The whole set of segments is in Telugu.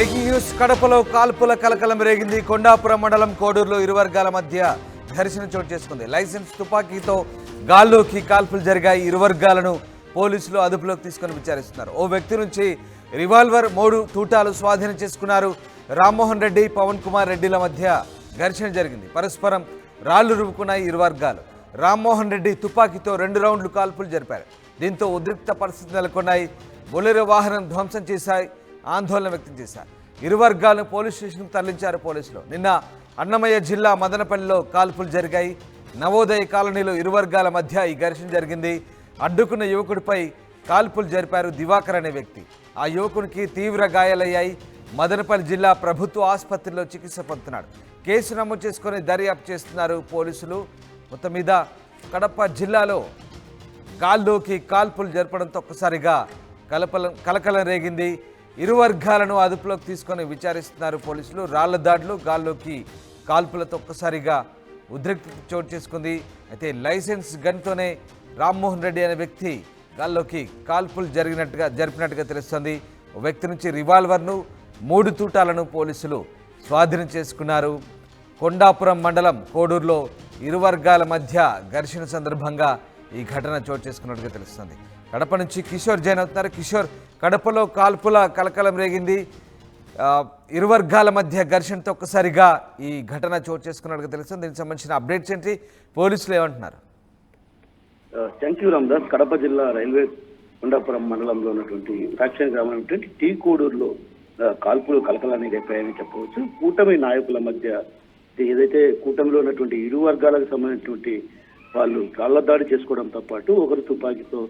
Breaking news. కడపలో కాల్పుల కలకలం రేగింది. కొండాపురం మండలం కోడూరులో ఇరు వర్గాల మధ్య ఘర్షణ చోటు చేసుకుంది. లైసెన్స్ తుపాకీతో గాల్లోకి కాల్పులు జరిగాయి. ఇరు వర్గాలను పోలీసులు అదుపులోకి తీసుకొని విచారిస్తున్నారు. ఓ వ్యక్తి నుంచి రివాల్వర్ మూడు తూటాలు స్వాధీనం చేసుకున్నారు. రామ్మోహన్ రెడ్డి పవన్ కుమార్ రెడ్డిల మధ్య ఘర్షణ జరిగింది. పరస్పరం రాళ్ళు రువ్వుకున్నాయి ఇరు వర్గాలు. రామ్మోహన్ రెడ్డి తుపాకీతో రెండు రౌండ్లు కాల్పులు జరిపారు. దీంతో ఉద్రిక్త పరిస్థితి నెలకొన్నాయి. బొలెరో వాహనం ధ్వంసం చేశాయి. ఆందోళన వ్యక్తం చేశారు. ఇరు వర్గాలను పోలీస్ స్టేషన్కు తరలించారు పోలీసులు. నిన్న అన్నమయ్య జిల్లా మదనపల్లిలో కాల్పులు జరిగాయి. నవోదయ కాలనీలో ఇరు వర్గాల మధ్య ఈ ఘర్షణ జరిగింది. అడ్డుకున్న యువకుడిపై కాల్పులు జరిపారు దివాకర్ అనే వ్యక్తి. ఆ యువకునికి తీవ్ర గాయాలయ్యాయి. మదనపల్లి జిల్లా ప్రభుత్వ ఆసుపత్రిలో చికిత్స పొందుతున్నాడు. కేసు నమోదు చేసుకొని దర్యాప్తు చేస్తున్నారు పోలీసులు. మొత్తం మీద కడప జిల్లాలో గాల్లోకి కాల్పులు జరపడంతో ఒక్కసారిగా కలపలం కలకలం రేగింది. ఇరు వర్గాలను అదుపులోకి తీసుకొని విచారిస్తున్నారు పోలీసులు. రాళ్ళ దాడులు గాల్లోకి కాల్పులతో ఒక్కసారిగా ఉద్రిక్త చోటు చేసుకుంది. అయితే లైసెన్స్ గన్తోనే రామ్మోహన్ రెడ్డి అనే వ్యక్తి గాల్లోకి కాల్పులు జరిగినట్టుగా జరిపినట్టుగా తెలుస్తుంది. ఓ వ్యక్తి నుంచి రివాల్వర్ను మూడు తూటాలను పోలీసులు స్వాధీనం చేసుకున్నారు. కొండాపురం మండలం కోడూరులో ఇరు వర్గాల మధ్య ఘర్షణ సందర్భంగా ఈ ఘటన చోటు చేసుకున్నట్టుగా తెలుస్తుంది. కడప నుంచి కిషోర్ జైన్ అవుతున్నారు. కిషోర్ కడపలో కాల్పుల కలకలం రేగింది. ఇరువర్గాల ఇరు వర్గాల మధ్య ఘర్షణతో ఒక్కసారిగా ఈ ఘటన చోటు చేసుకున్నట్టుగా తెలుస్తుంది. దీనికి సంబంధించిన అప్డేట్స్ ఏంటి? పోలీసులు ఏమంటున్నారు? Thank you Ramdas. కడప జిల్లా రైల్వే కొండాపురం మండలంలో ఉన్నటువంటి ఫ్యాక్షన్ గ్రామం అయినటువంటి టీ కోడూరులో కాల్పులు కలకలాన్ని రేపాయని చెప్పవచ్చు. కూటమి నాయకుల మధ్య ఏదైతే కూటమిలో ఉన్నటువంటి ఇరు వర్గాలకు సంబంధించినటువంటి వాళ్ళు కళ్ళదాడి చేసుకోవడంతో పాటు ఒకరు తుపాకీతో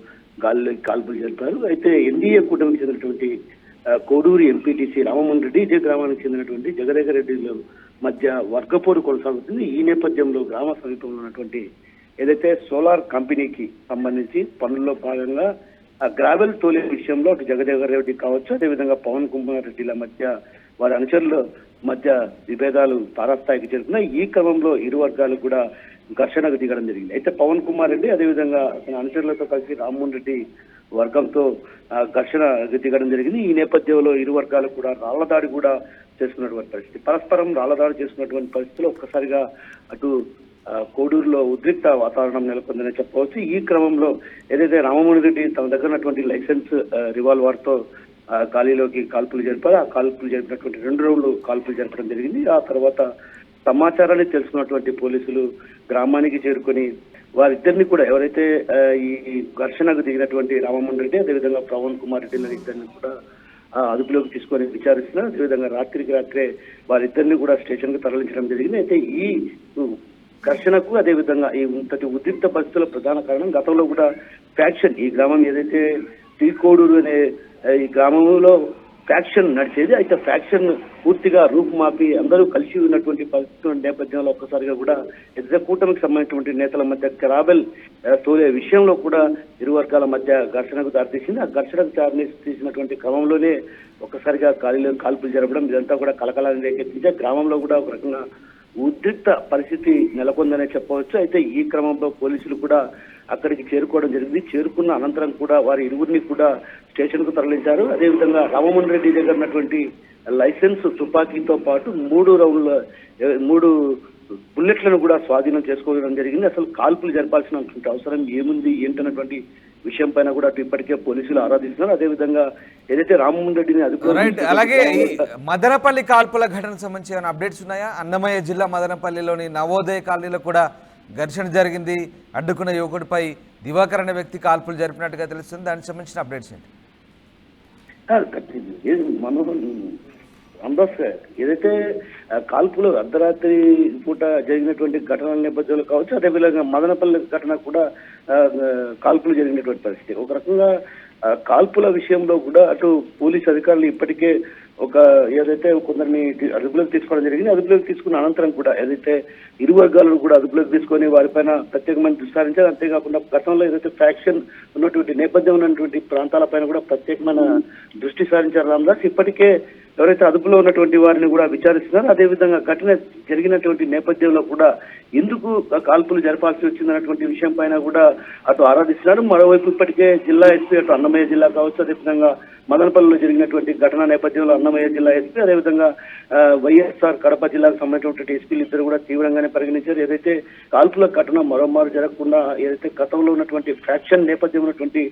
గాలిలో కాల్పులు జరిపారు. అయితే ఎన్డీఏ కూటమికి చెందినటువంటి కోడూరు ఎంపీటీసీ రామమోహన్ రెడ్డి ఇదే గ్రామానికి చెందినటువంటి జగదేక రెడ్డిల మధ్య వర్గపోరు కొనసాగుతుంది. ఈ నేపథ్యంలో గ్రామ సమీపంలో ఉన్నటువంటి ఏదైతే సోలార్ కంపెనీకి సంబంధించి పనుల్లో భాగంగా ఆ గ్రావెల్ తోలే విషయంలో అటు జగదేవర్ రెడ్డి కావచ్చు అదేవిధంగా పవన్ కుమార్ రెడ్డిల మధ్య వారి అనుచరుల మధ్య విభేదాలు తారాస్థాయికి చేరుకున్నాయి ఈ క్రమంలో ఇరు వర్గాలు కూడా ఘర్షణకు దిగడం జరిగింది. అయితే పవన్ కుమార్ రెడ్డి అదేవిధంగా తన అనుచరులతో కలిసి రామ్మోహన్ రెడ్డి వర్గంతో ఘర్షణ దిగడం జరిగింది. ఈ నేపథ్యంలో ఇరు వర్గాలు కూడా రాళ్ళ దాడి కూడా చేసుకున్నటువంటి పరిస్థితి. పరస్పరం రాళ్ళ దాడి చేసుకున్నటువంటి పరిస్థితిలో ఒక్కసారిగా అటు కోడూరులో ఉద్రిక్త వాతావరణం నెలకొందని చెప్పవచ్చు. ఈ క్రమంలో ఏదైతే రామమోహన్ రెడ్డి తన దగ్గర ఉన్నటువంటి లైసెన్స్ రివాల్వర్తో ఖాళీలోకి గాలిలోకి కాల్పులు జరిపారు. ఆ కాల్పులు జరిపినటువంటి రెండు రోజులు కాల్పులు జరపడం జరిగింది. ఆ తర్వాత సమాచారాన్ని తెలుసుకున్నటువంటి పోలీసులు గ్రామానికి చేరుకొని వారిద్దరిని కూడా ఎవరైతే ఈ ఘర్షణకు దిగినటువంటి రామమోహన్ రెడ్డి అదేవిధంగా పవన్ కుమార్ రెడ్డి ఇద్దరిని కూడా అదుపులోకి తీసుకొని విచారిస్తున్నారు. అదేవిధంగా రాత్రికి రాత్రే వారిద్దరిని కూడా స్టేషన్కు తరలించడం జరిగింది. అయితే ఈ ఘర్షణకు అదేవిధంగా ఈ ఇంతటి ఉద్రిక్త పరిస్థితుల ప్రధాన కారణం గతంలో కూడా ఫ్యాక్షన్. ఈ గ్రామం ఏదైతే టీకోడూరు అనే ఈ గ్రామంలో ఫ్యాక్షన్ నడిచేది. అయితే ఫ్యాక్షన్ పూర్తిగా రూపుమాపి అందరూ కలిసి ఉన్నటువంటి పరిస్థితుల నేపథ్యంలో ఒక్కసారిగా కూడా ఎదుట కూటమికి సంబంధించినటువంటి నేతల మధ్య క్రాబెల్ తోలే విషయంలో కూడా ఇరు వర్గాల మధ్య ఘర్షణకు దారితీసింది ఆ ఘర్షణకు దారి తీసినటువంటి క్రమంలోనే ఒక్కసారిగా గాలిలో కాల్పులు జరపడం ఇదంతా కూడా కలకలాన్ని రేకెత్తించే గ్రామంలో కూడా ఒక రకంగా ఉద్రిక్త పరిస్థితి నెలకొందనే చెప్పవచ్చు. అయితే ఈ క్రమంలో పోలీసులు కూడా అక్కడికి చేరుకోవడం జరిగింది. చేరుకున్న అనంతరం కూడా వారి ఇరువురిని కూడా స్టేషన్కు తరలించారు. అదేవిధంగా రామమోహన్ రెడ్డి దగ్గర ఉన్నటువంటి లైసెన్స్ తుపాకీతో పాటు మూడు రౌండ్ల మూడు బుల్లెట్లను కూడా స్వాధీనం చేసుకోవడం జరిగింది. అసలు కాల్పులు జరపాల్సిన అవసరం ఏముంది? ఏంటన్నటువంటి విషయం పైన కూడా అటు ఇప్పటికే పోలీసులు ఆరాధిస్తున్నారు. అదేవిధంగా ఏదైతే రామమోహన్ రెడ్డిని అదుపులో రైట్ అలాగే మదనపల్లి కాల్పుల ఘటనకు సంబంధించి ఏమైనా అప్డేట్స్ ఉన్నాయా? అన్నమయ్య జిల్లా మదనపల్లిలోని నవోదయ కాలనీలో కూడా ఘర్షణ జరిగింది. అడ్డుకున్న యువకుడిపై దివాకర్ అనే వ్యక్తి కాల్పులు జరిపినట్టుగా తెలుస్తుంది. దానికి సంబంధించిన అప్డేట్స్ ఏంటి? అంబాస్ ఏదైతే ఆ, కాల్పులు అర్ధరాత్రి పూట జరిగినటువంటి ఘటనల నేపథ్యంలో కావచ్చు అదేవిధంగా మదనపల్లి ఘటన కూడా కాల్పులు జరిగినటువంటి పరిస్థితి. ఒక రకంగా కాల్పుల విషయంలో కూడా అటు పోలీస్ అధికారులు ఇప్పటికే ఒక ఏదైతే కొందరిని అదుపులోకి తీసుకోవడం జరిగింది. అదుపులోకి తీసుకున్న అనంతరం కూడా ఏదైతే ఇరు వర్గాలను కూడా అదుపులోకి తీసుకొని వారిపైన ప్రత్యేకమైన దృష్టి సారించారు. అంతేకాకుండా గతంలో ఏదైతే ఫ్యాక్షన్ ఉన్నటువంటి నేపథ్యం ఉన్నటువంటి ప్రాంతాలపైన కూడా ప్రత్యేకమైన దృష్టి సారించారు రామదాస్. ఇప్పటికే ఎవరైతే అదుపులో ఉన్నటువంటి వారిని కూడా విచారిస్తున్నారు అదేవిధంగా ఘటన జరిగినటువంటి నేపథ్యంలో కూడా ఎందుకు కాల్పులు జరపాల్సి వచ్చిందన్నటువంటి విషయం పైన కూడా అటు ఆరాధిస్తున్నారు. మరోవైపు ఇప్పటికే జిల్లా ఎస్పీ అటు అన్నమయ్య జిల్లా కావచ్చు అదేవిధంగా మదనపల్లిలో జరిగినటువంటి ఘటన నేపథ్యంలో అన్నమయ్య జిల్లా ఎస్పీ అదేవిధంగా వైఎస్ఆర్ కడప జిల్లాకు సంబంధించినటువంటి ఎస్పీలు ఇద్దరు కూడా తీవ్రంగానే పరిగణించారు. ఏదైతే కాల్పుల ఘటన మరోమారు జరగకుండా ఏదైతే గతంలో ఉన్నటువంటి ఫ్యాక్షన్ నేపథ్యం ఉన్నటువంటి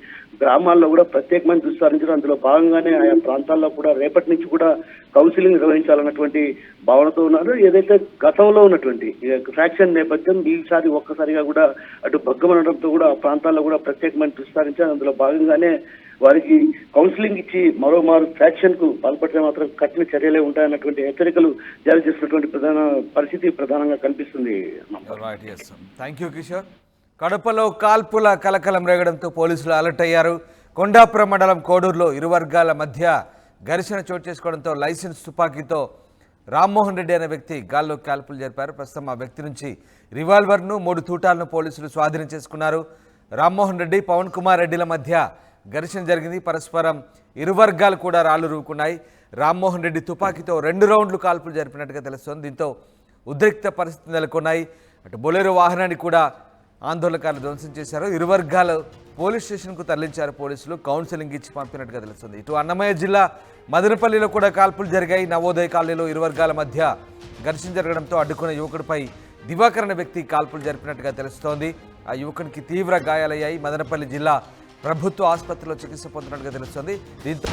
గ్రామాల్లో కూడా ప్రత్యేకమైన దృష్టి అందులో భాగంగానే ఆయా ప్రాంతాల్లో కూడా రేపటి నుంచి కూడా కౌన్సిలింగ్ నిర్వహించాలన్నటువంటి భావనతో ఉన్నారు. ఏదైతే గతంలో ఉన్నటువంటి ఫ్యాక్షన్ నేపథ్యం ఈసారి ఒక్కసారిగా కూడా అటు భగ్గమనడంతో కూడా ఆ ప్రాంతాల్లో కూడా ప్రత్యేకమైన దృష్టి అందులో భాగంగానే వారికి కౌన్సిలింగ్ ఇచ్చి మరోమారు ఫ్యాక్షన్కు పాల్పడితే మాత్రం కఠిన చర్యలే ఉంటాయన్నటువంటి హెచ్చరికలు జారీ చేసినటువంటి ప్రధాన పరిస్థితి ప్రధానంగా కనిపిస్తుంది. థ్యాంక్ యూ కిషోర్ కడపలో కాల్పుల కలకలం రేగడంతో పోలీసులు అలర్ట్ అయ్యారు. కొండాపురం మండలం కోడూరులో ఇరు వర్గాల మధ్య ఘర్షణ చోటు చేసుకోవడంతో లైసెన్స్ తుపాకీతో రామ్మోహన్ రెడ్డి అనే వ్యక్తి గాల్లో కాల్పులు జరిపారు. ప్రస్తుతం ఆ వ్యక్తి నుంచి రివాల్వర్ను మూడు తూటాలను పోలీసులు స్వాధీనం చేసుకున్నారు. రామ్మోహన్ రెడ్డి పవన్ కుమార్ రెడ్డిల మధ్య ఘర్షణ జరిగింది. పరస్పరం ఇరు వర్గాలు కూడా రాళ్ళు రూపుకున్నాయి రామ్మోహన్ రెడ్డి తుపాకీతో రెండు రౌండ్లు కాల్పులు జరిపినట్టుగా తెలుస్తోంది. దీంతో ఉద్రిక్త పరిస్థితి నెలకొన్నాయి. అటు బొలెరో వాహనాన్ని కూడా ఆందోళనకారులు ధ్వంసం చేశారు. ఇరు వర్గాలు పోలీస్ స్టేషన్కు తరలించారు పోలీసులు. కౌన్సిలింగ్ ఇచ్చి పంపినట్టుగా తెలుస్తుంది. ఇటు అన్నమయ్య జిల్లా మదనపల్లిలో కూడా కాల్పులు జరిగాయి. నవోదయ కాలనీలో ఇరు వర్గాల మధ్య ఘర్షణ జరగడంతో అడ్డుకున్న యువకుడిపై దివాకరణ వ్యక్తి కాల్పులు జరిపినట్టుగా తెలుస్తోంది. ఆ యువకునికి తీవ్ర గాయాలయ్యాయి. మదనపల్లి జిల్లా ప్రభుత్వ ఆసుపత్రిలో చికిత్స పొందినట్టుగా తెలుస్తోంది. దీంతో